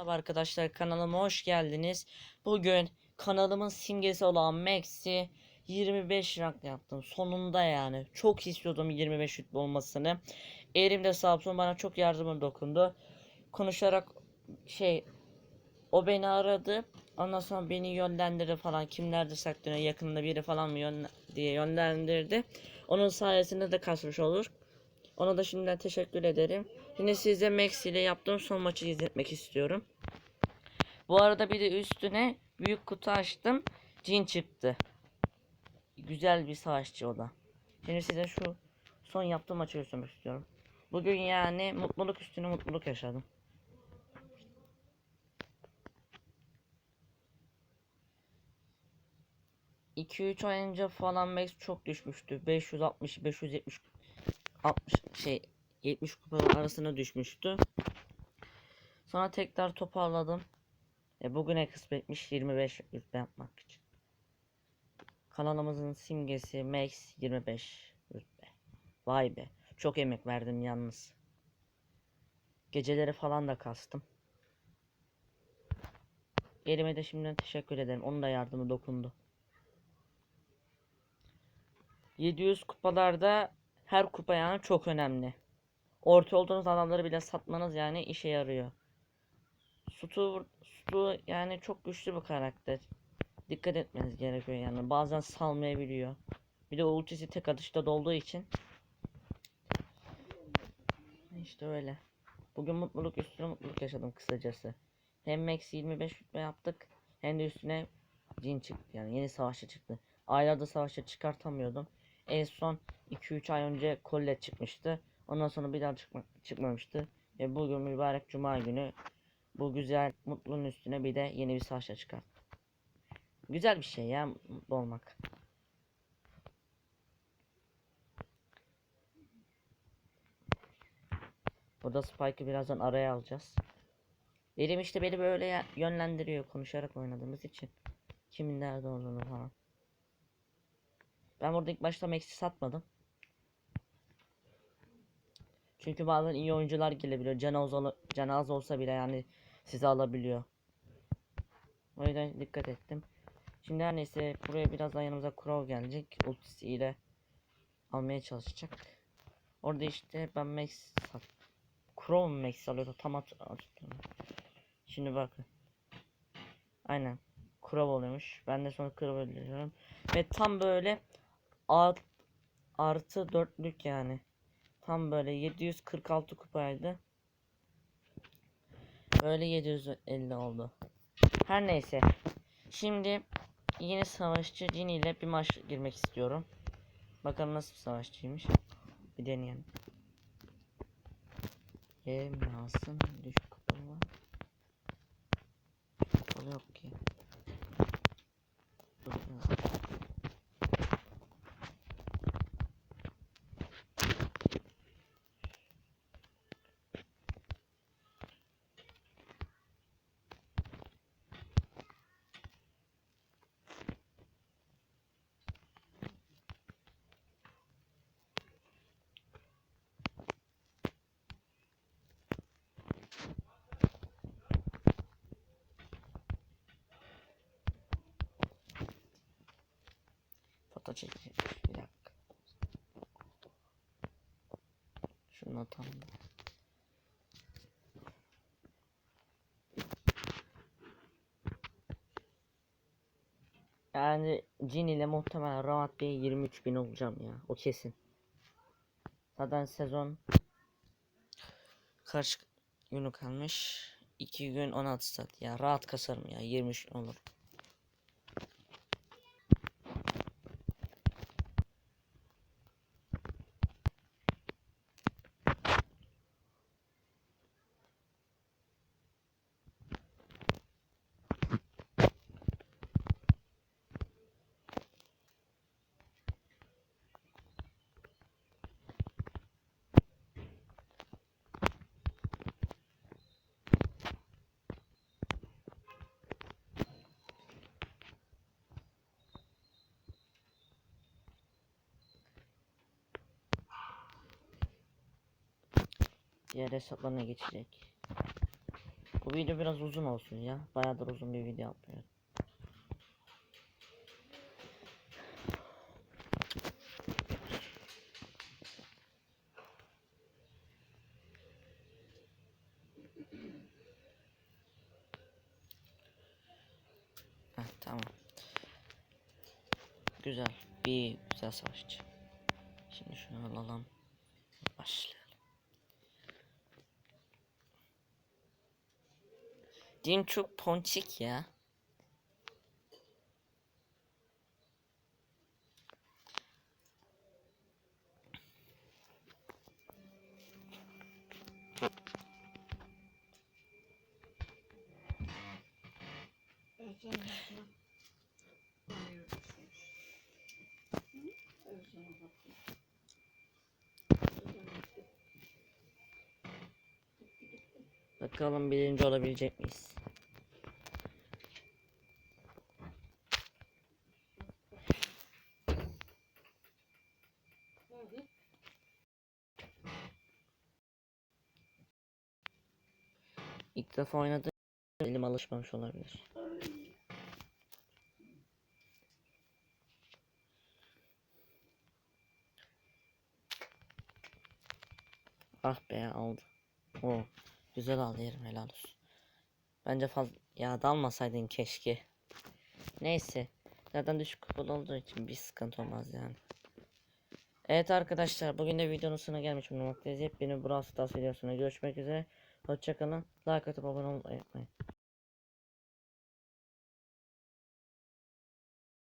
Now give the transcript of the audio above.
Merhaba arkadaşlar kanalıma hoş geldiniz. Bugün kanalımın simgesi olan Max'i 25 rank yaptım. Sonunda yani. Çok istiyordum 25 rütbe olmasını. Elimde sağ olsun bana çok yardımı dokundu. Konuşarak şey o beni aradı. Ondan sonra beni yönlendirdi falan. Kimlerde saklanıyor yakında biri falan mı yönle diye yönlendirdi. Onun sayesinde de kasmış olur. Ona da şimdiden teşekkür ederim. Yine size Max ile yaptığım son maçı izletmek istiyorum. Bu arada bir de üstüne büyük kutu açtım. Cin çıktı. Güzel bir savaşçı o da. Şimdi size şu son yaptığım maçı göstermek istiyorum. Bugün yani mutluluk üstüne mutluluk yaşadım. İki üç ay önce falan Max çok düşmüştü. 560 570 60 şey 70 kupa arasına düşmüştü. Sonra tekrar toparladım. E bugüne kısmetmiş 25 rütbe yapmak için. Kanalımızın simgesi Max 25 rütbe. Vay be. Çok emek verdim yalnız. Geceleri falan da kastım. Elime de şimdiden teşekkür ederim. Onun da yardımı dokundu. 700 kupalarda her kupa yani çok önemli. Orta olduğunuz adamları bile satmanız yani işe yarıyor. Stu, Stu yani çok güçlü bir karakter. Dikkat etmeniz gerekiyor yani. Bazen salmayabiliyor. Bir de ultisi tek atışta dolduğu için. İşte öyle. Bugün mutluluk üstüne mutluluk yaşadım kısacası. Hem Max 25 rütbe yaptık. Hem de üstüne Jin çıktı yani yeni savaşçı çıktı. Aylarda savaşçı çıkartamıyordum. En son 2-3 ay önce Colette çıkmıştı. Ondan sonra bir daha çıkma, çıkmamıştı. Ve bugün mübarek cuma günü bu güzel mutluluğun üstüne bir de yeni bir savaşa çıkar. Güzel bir şey ya mutlu olmak. Burada Spike'ı birazdan araya alacağız. Dedim işte beni böyle yönlendiriyor konuşarak oynadığımız için. Kimin nerede olduğunu falan. Ben burada ilk başta Max'i satmadım. Çünkü bazen iyi oyuncular gelebiliyor. Canaz, canaz olsa bile yani sizi alabiliyor. O yüzden dikkat ettim. Şimdi her neyse buraya birazdan yanımıza Crow gelecek. Ultisiyle almaya çalışacak. Orada işte ben Max. Crow mu Max alıyordu tam hat hatırlamıyorum. Şimdi bakın. Aynen. Crow oluyormuş. Ben de sonra Crow öldürüyorum. Ve tam böyle art, artı dörtlük yani. Tam böyle 746 kupaydı. Böyle 750 oldu. Her neyse. Şimdi yeni savaşçı Cini ile bir maç girmek istiyorum. Bakalım nasıl bir savaşçıymış. Bir deneyelim. Alsın? Düşük kupalı var. Kupalı yok ki. Foto çekecek. Bir dakika. Şunu atalım. Yani Cin ile muhtemelen rahat bir 23 bin olacağım ya. O kesin. Zaten sezon kaç günü kalmış? 2 gün 16 saat ya. Rahat kasarım ya. 23 olur. Diğer hesaplarına geçecek. Bu video biraz uzun olsun ya. Bayağıdır uzun bir video yapmıyorum. Heh, tamam. Güzel. Bir güzel savaşçı. Şimdi şunu alalım. Başlayalım. Din çok ponçik ya. Bakalım birinci olabilecek miyiz? İlk defa oynadım. Elim alışmamış olabilir. Ah be aldı. O güzel aldı yerim helal olsun. Bence fazla ya dalmasaydın keşke. Neyse. Zaten düşük kupalı olduğu için bir sıkıntı olmaz yani. Evet arkadaşlar bugün de videonun sonuna gelmiş bulunmaktayız. Yepyeni Brawl Stars videosuna görüşmek üzere. Hoşçakalın. Like atıp abone olmayı unutmayın.